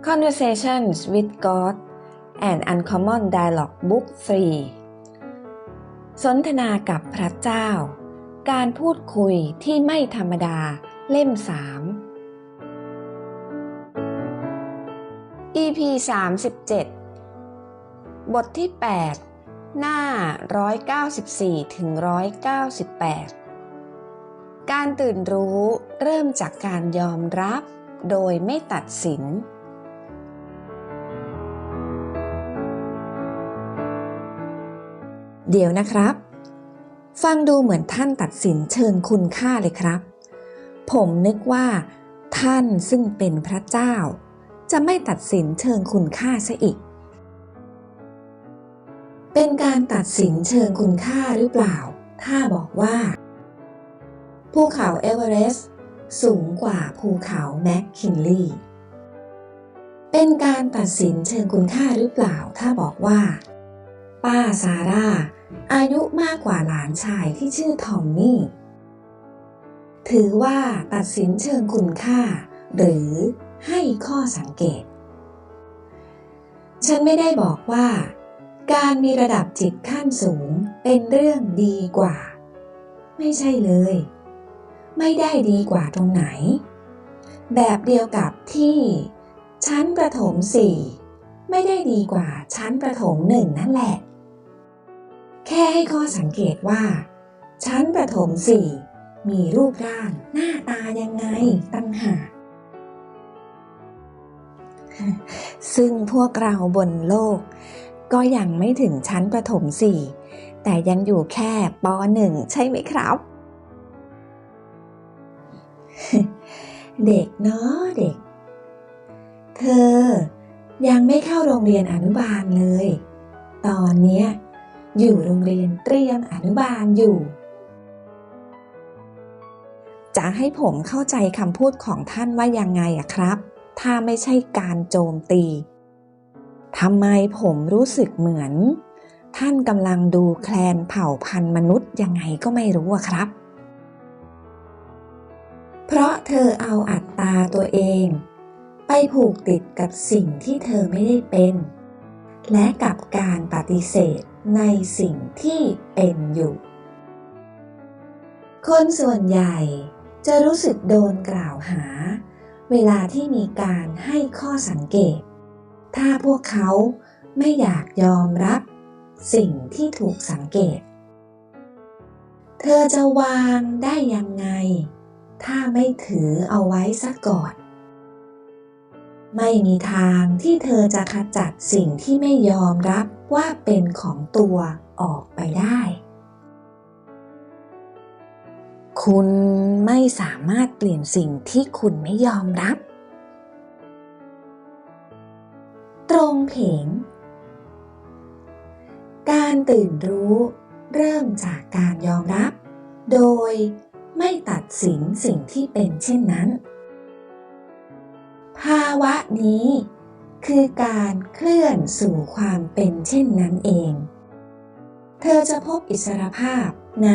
Conversations with God and Uncommon Dialogue Book 3 สนทนากับพระเจ้า การพูดคุยที่ไม่ธรรมดาเล่ม 3 EP 37 บทที่ 8 หน้า 194ถึง198 การตื่นรู้เริ่มจากการยอมรับโดยไม่ตัดสิน เดี๋ยวนะครับ ฟังดูเหมือนท่านตัดสินเชิงคุณค่าเลยครับ ผมนึกว่า ท่านซึ่งเป็นพระเจ้า จะไม่ตัดสินเชิงคุณค่าซะอีก เป็นการตัดสินเชิงคุณค่าหรือเปล่า ถ้าบอกว่า ภูเขาเอเวอเรสต์สูงกว่าภูเขาแมคคินลีย์เป็นการตัดสินเชิงคุณค่าหรือเปล่า ถ้าบอกว่า ป้าซาร่า อายุมากกว่าหลานชายที่ชื่อทอมมี่ ถือว่าตัดสินเชิงคุณค่า หรือให้ข้อสังเกต ฉันไม่ได้บอกว่า การมีระดับจิตขั้นสูงเป็นเรื่องดีกว่า ไม่ใช่เลย ไม่ได้ดีกว่าตรงไหน แบบเดียวกับที่ชั้นประถมสี่ไม่ได้ดีกว่าชั้นประถมหนึ่งนั่นแหละ แค่ให้ข้อสังเกตว่า ชั้นประถมสี่มีรูปร่างหน้าตายังไงตั้งหา ซึ่งพวกเราบนโลก ก็ยังไม่ถึงชั้นประถมสี่แต่ยังอยู่แค่ปหนึ่งใช่ไหมครับ เด็กเนาะเด็ก เธอยังไม่เข้าโรงเรียนอนุบาลเลย ตอนเนี้ย อยู่โรงเรียนเตรียมอนุบาลอยู่ จะให้ผมเข้าใจคำพูดของท่านว่ายังไงอะครับ ถ้าไม่ใช่การโจมตีทำไมผมรู้สึกเหมือน ท่านกำลังดูแคลนเผ่าพันธุ์มนุษย์ยังไงก็ไม่รู้อะครับ เพราะเธอเอาอัตตาตัวเอง ไปผูกติดกับสิ่งที่เธอไม่ได้เป็น และกับการปฏิเสธ ในสิ่งที่เป็นอยู่ คนส่วนใหญ่จะรู้สึกโดนกล่าวหา เวลาที่มีการให้ข้อสังเกต ถ้าพวกเขาไม่อยากยอมรับสิ่งที่ถูกสังเกต เธอจะวางได้ยังไง ถ้าไม่ถือเอาไว้ซะก่อน ไม่มีทางที่เธอจะขจัดสิ่งที่ไม่ยอมรับว่าเป็นของตัวออกไปได้ คุณไม่สามารถเปลี่ยนสิ่งที่คุณไม่ยอมรับ ตรงเพงการตื่นรู้เริ่มจากการยอมรับ โดยไม่ตัดสินสิ่งที่เป็นเช่นนั้น ภาวะนี้ คือการเคลื่อนสู่ความเป็นเช่นนั้นเอง เธอจะพบอิสรภาพใน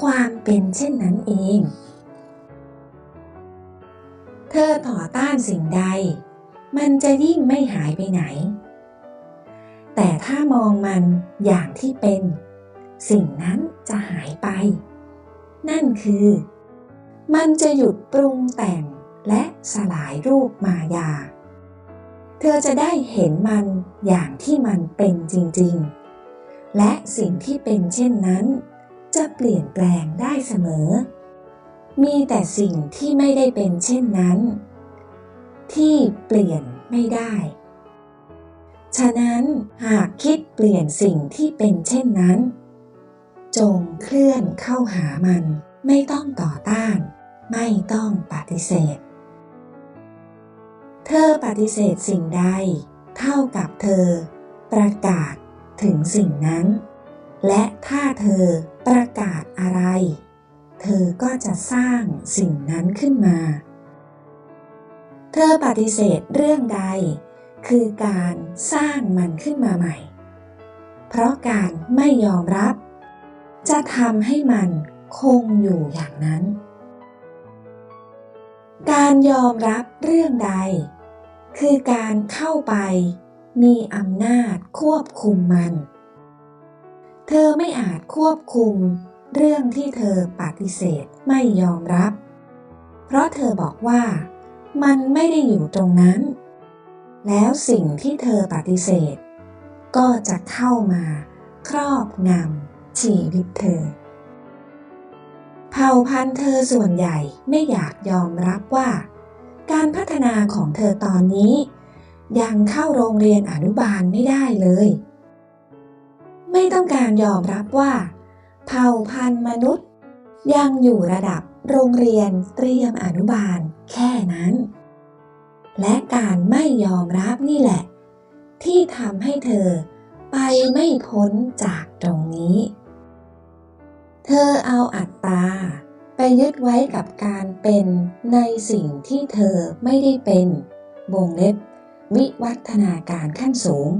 ความเป็นเช่นนั้นเอง เธอต่อต้านสิ่งใด มันจะยิ่งไม่หายไปไหน แต่ถ้ามองมันอย่างที่เป็น สิ่งนั้นจะหายไป นั่นคือ มันจะหยุดปรุงแต่ง และสลายรูปมายา เธอจะได้เห็นมันอย่างที่มันเป็นจริงๆ และสิ่งที่เป็นเช่นนั้น จะเปลี่ยนแปลงได้เสมอ มีแต่สิ่งที่ไม่ได้เป็นเช่นนั้น ที่เปลี่ยนไม่ได้ ฉะนั้นหากคิดเปลี่ยนสิ่งที่เป็นเช่นนั้น จงเคลื่อนเข้าหามันไม่ต้องต่อต้าน ไม่ต้องปฏิเสธ เธอปฏิเสธสิ่งใด เท่ากับเธอ ประกาศถึงสิ่งนั้น และถ้าเธอประกาศอะไร เธอก็จะสร้างสิ่งนั้นขึ้นมา เธอปฏิเสธเรื่องใด คือการสร้างมันขึ้นมาใหม่ เพราะการไม่ยอมรับ จะทำให้มันคงอยู่อย่างนั้น การยอมรับเรื่องใด คือการเข้าไปมีอำนาจควบคุมมัน เธอไม่อาจควบคุมเรื่องที่เธอปฏิเสธไม่ยอมรับ เพราะเธอบอกว่ามันไม่ได้อยู่ตรงนั้น แล้วสิ่งที่เธอปฏิเสธ ก็จะเข้ามาครอบงำชีวิตเธอ เผ่าพันธุ์เธอส่วนใหญ่ไม่อยากยอมรับว่า การพัฒนาของเธอตอนนี้ ยังเข้าโรงเรียนอนุบาลไม่ได้เลย ไม่ต้องการยอมรับว่า เผ่าพันธุ์มนุษย์ ยังอยู่ระดับโรงเรียนเตรียมอนุบาลแค่นั้น และการไม่ยอมรับนี่แหละ ที่ทำให้เธอไปไม่พ้นจากตรงนี้ เธอเอาอัตตา ไปยึดไว้กับการเป็นในสิ่งที่เธอไม่ได้เป็นวงเล็บ วิวัฒนาการขั้นสูง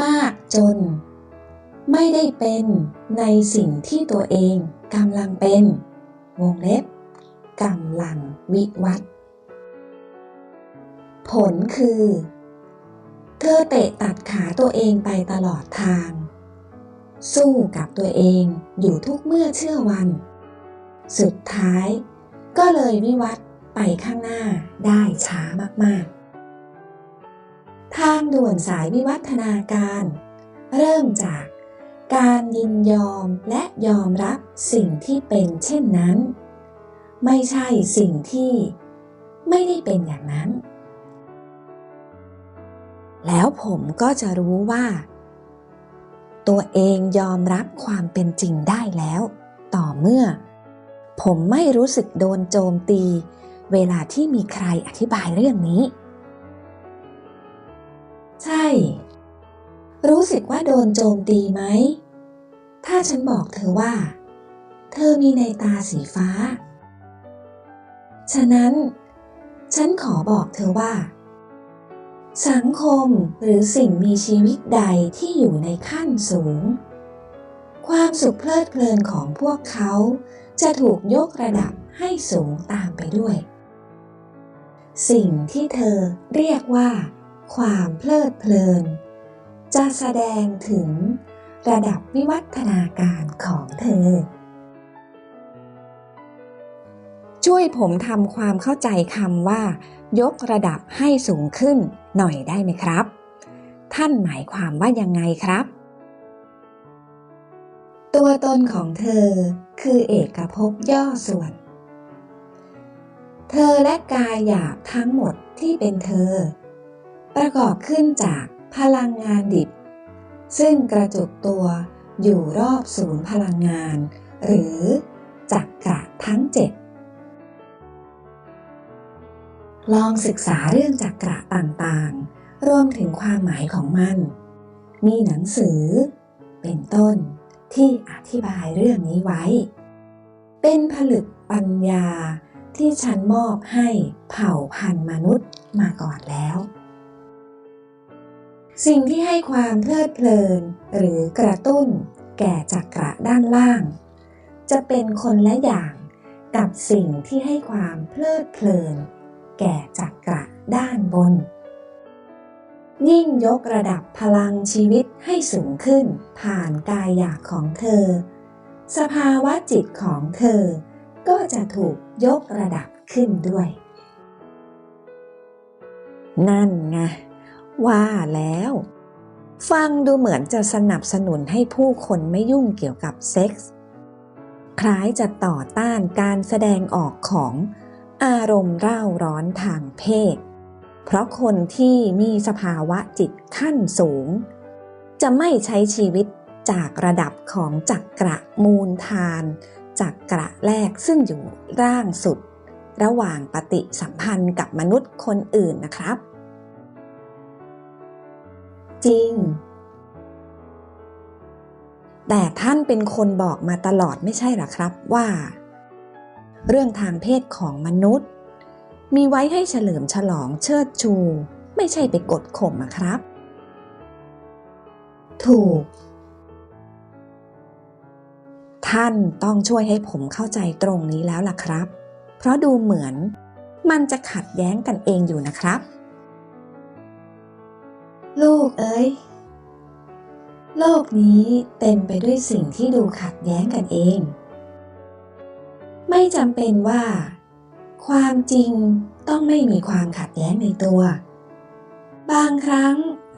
มากจน ไม่ได้เป็นในสิ่งที่ตัวเองกำลังเป็น วงเล็บกำลังวิวัฒน์ผลคือ เธอเตะตัดขาตัวเองไปตลอดทาง สู้กับตัวเองอยู่ทุกเมื่อเชื่อวัน สุดท้าย ก็เลยวิวัฒน์ไปข้างหน้าได้ช้ามากๆ ทางด่วนสายวิวัฒนาการ เริ่มจากการยินยอมและยอมรับสิ่งที่เป็นเช่นนั้น ไม่ใช่สิ่งที่ไม่ได้เป็นอย่างนั้น แล้วผมก็จะรู้ว่า ตัวเองยอมรับความเป็นจริงได้แล้ว ต่อเมื่อ ผมไม่รู้สึกโดนโจมตี เวลาที่มีใครอธิบายเรื่องนี้ ใช่ รู้สึกว่าโดนโจมตีไหม ถ้าฉันบอกเธอว่า เธอมีในตาสีฟ้า ฉะนั้น ฉันขอบอกเธอว่า สังคมหรือสิ่งมีชีวิตใดที่อยู่ในขั้นสูง ความสุขเพลิดเพลินของพวกเขา จะถูกยกระดับให้สูงตามไปด้วย สิ่งที่เธอเรียกว่า ความเพลิดเพลิน จะแสดงถึงระดับวิวัฒนาการของเธอ ช่วยผมทำความเข้าใจคำว่า ยกระดับให้สูงขึ้นหน่อยได้ไหมครับ ท่านหมายความว่ายังไงครับ ตัวตนของเธอ คือเอกภพย่อส่วน เธอและกายหยาบทั้งหมดที่เป็นเธอ ประกอบขึ้นจากพลังงานดิบ ซึ่งกระจุกตัวอยู่รอบศูนย์พลังงาน หรือจักระทั้งเจ็ดลองศึกษาเรื่องจักระต่างๆ รวมถึงความหมายของมัน มีหนังสือ เป็นต้น ที่อธิบายเรื่องนี้ไว้ เป็นผลึกปัญญาที่ฉันมอบให้เผ่าพันธุ์มนุษย์มาก่อนแล้ว สิ่งที่ให้ความเพลิดเพลินหรือกระตุ้นแก่จักระด้านล่าง จะเป็นคนละอย่างกับสิ่งที่ให้ความเพลิดเพลิน แก่จักระด้านบน ยิ่งยกระดับพลังชีวิตให้สูงขึ้น ผ่านกายหยาบของเธอ สภาวะจิตของเธอ ก็จะถูกยกระดับขึ้นด้วย นั่นไงว่าแล้ว ฟังดูเหมือนจะสนับสนุนให้ผู้คนไม่ยุ่งเกี่ยวกับเซ็กส์ คล้ายจะต่อต้านการแสดงออกของอารมณ์เร่าร้อนทางเพศ เพราะคนที่มีสภาวะจิตขั้นสูง จะไม่ใช้ชีวิตจากระดับของจักระมูลทานจักระแรกซึ่งอยู่ร่างสุด ระหว่างปฏิสัมพันธ์กับมนุษย์คนอื่นนะครับ จริง แต่ท่านเป็นคนบอกมาตลอดไม่ใช่หรอครับว่า เรื่องทางเพศของมนุษย์ มีไว้ให้เฉลิมฉลองเชิดชู ไม่ใช่ไปกดข่มอะครับ ถูก ท่านต้องช่วยให้ผมเข้าใจตรงนี้แล้วล่ะครับ เพราะดูเหมือนมันจะขัดแย้งกันเองอยู่นะครับ ลูกเอ้ย โลกนี้เต็มไปด้วยสิ่งที่ดูขัดแย้งกันเอง ไม่จำเป็นว่า ความจริงต้องไม่มีความขัดแย้งในตัว บางครั้ง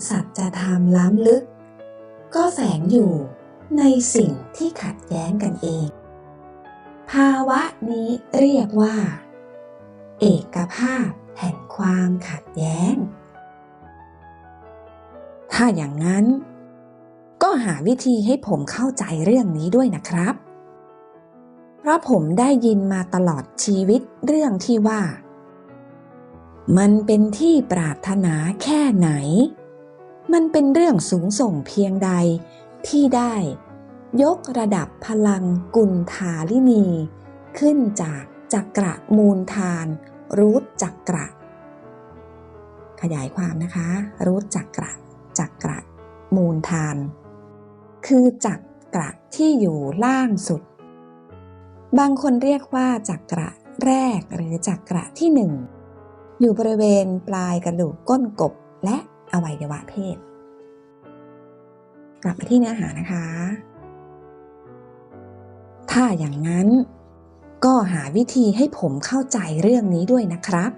สัจธรรมล้ำลึก ก็แฝงอยู่ในสิ่งที่ขัดแย้งกันเอง ภาวะนี้เรียกว่า เอกภาพแห่งความขัดแย้ง ถ้าอย่างนั้น ก็หาวิธีให้ผมเข้าใจเรื่องนี้ด้วยนะครับ เพราะผมได้ยินมาตลอดชีวิตเรื่องที่ว่า มันเป็นที่ปรารถนาแค่ไหน มันเป็นเรื่องสูงส่งเพียงใดที่ได้ ยกระดับพลังกุลธาลินี ขึ้นจากจักระมูลทาน รูทจักระ ขยายความนะคะ รูทจักระจักระมูลทาน คือจักระที่อยู่ล่างสุด บางคนเรียกว่าจักระแรกหรือจักระที่หนึ่งอยู่บริเวณปลายกระดูกก้นกบและอวัยวะเพศ กลับไปที่เนื้อหานะคะ ถ้าอย่างนั้นก็หาวิธีให้ผมเข้าใจเรื่องนี้ด้วยนะครับ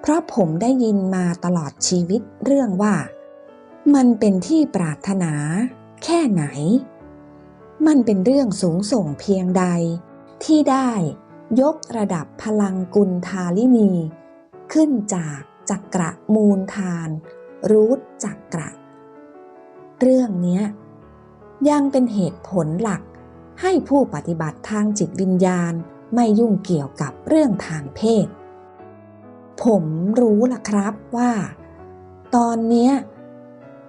เพราะผมได้ยินมาตลอดชีวิตเรื่องว่า มันเป็นที่ปรารถนา แค่ไหน มันเป็นเรื่องสูงส่งเพียงใด ที่ได้ยกระดับพลังกุลธาลินี ขึ้นจากจักระมูลทาน รูทจักระ เรื่องนี้ยังเป็นเหตุผลหลักให้ผู้ปฏิบัติทางจิตวิญญาณไม่ยุ่งเกี่ยวกับเรื่องทางเพศ ผมรู้ล่ะครับว่า ตอนนี้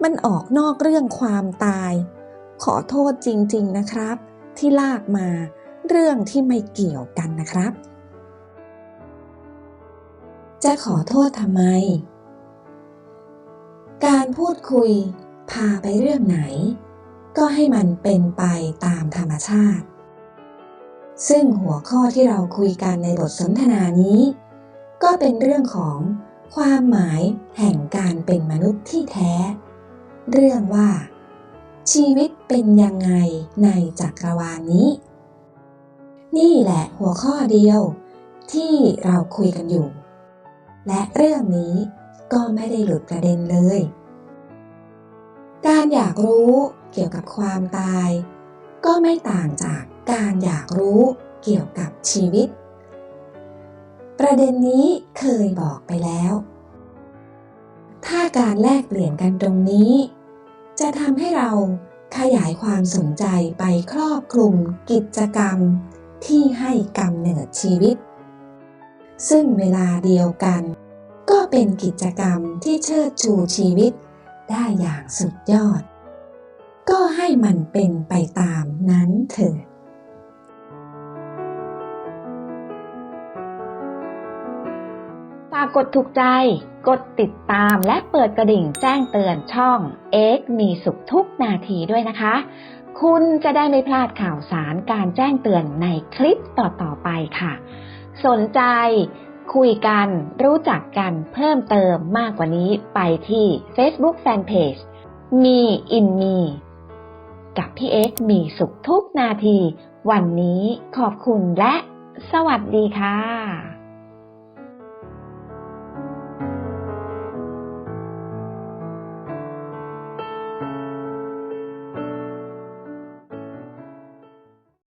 มันออกนอกเรื่องความตาย ขอโทษจริง ๆนะครับ ที่ลากมา เรื่องที่ไม่เกี่ยวกันนะครับ จะขอโทษทำไม การพูดคุยพาไปเรื่องไหน ก็ให้มันเป็นไปตามธรรมชาติ ซึ่งหัวข้อที่เราคุยกันในบทสนทนานี้ ก็เป็นเรื่องของความหมายแห่งการเป็นมนุษย์ที่แท้ เรื่องว่า ชีวิตเป็นยังไงในจักรวาลนี้ นี่แหละหัวข้อเดียว ที่เราคุยกันอยู่ และเรื่องนี้ก็ไม่ได้หลุดประเด็นเลย การอยากรู้เกี่ยวกับความตาย ก็ไม่ต่างจากการอยากรู้เกี่ยวกับชีวิต ประเด็นนี้เคยบอกไปแล้ว ถ้าการแลกเปลี่ยนกันตรงนี้ จะทำให้เราขยายความสนใจไปครอบคลุมกิจกรรม ที่ให้กำเนิดชีวิต ซึ่งเวลาเดียวกัน ก็เป็นกิจกรรมที่เชิดชูชีวิตได้อย่างสุดยอด ก็ให้มันเป็นไปตามนั้นเถิดฝากกดถูกใจ กดติดตามและเปิดกระดิ่งแจ้งเตือนช่อง X มีสุขทุกนาทีด้วยนะคะ คุณจะได้ไม่พลาดข่าวสารการแจ้งเตือนในคลิปต่อๆไปค่ะ สนใจคุยกันรู้จักกันเพิ่มเติมมากกว่านี้ไปที่ Facebook Fanpage มีอินมี กับพี่เอ็กมีสุขทุกนาที วันนี้ขอบคุณและสวัสดีค่ะ